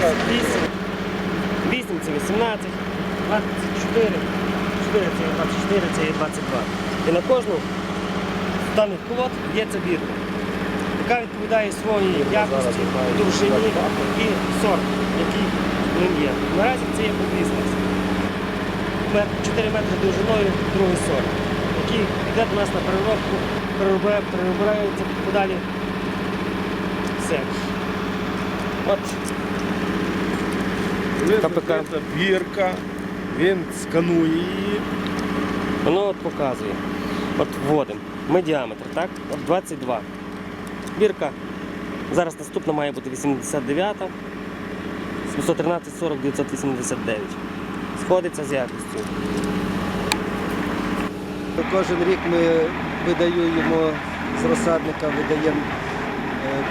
28, 8 це 18, 24, 4 це є 24, це є 22. І на кожну з даних колод є ця бірка, яка відповідає своїй якості, довжині і сорту, який ним є. Наразі це є побізнес. 4 метри довжиною другий сорт, який йде до нас на переробку, переробляє- переробляється подалі. Все. От КПК. Це бірка, він сканує її. Воно от показує. От вводимо. Ми діаметр, так? От 22. Бірка. Зараз наступна має бути 89. 713 40 989. Сходиться з якістю. Кожен рік ми видаємо з розсадника, видаємо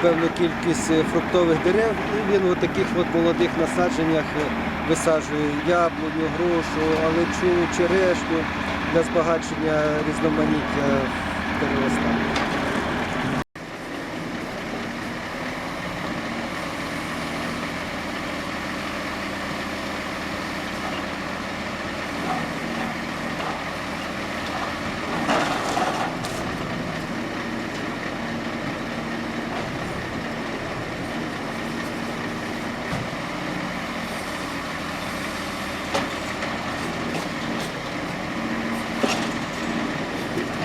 певну кількість е, фруктових дерев, і він у таких от молодих насадженнях е, висаджує яблуню, грушу, алечу, черешню для збагачення різноманіття деревостання.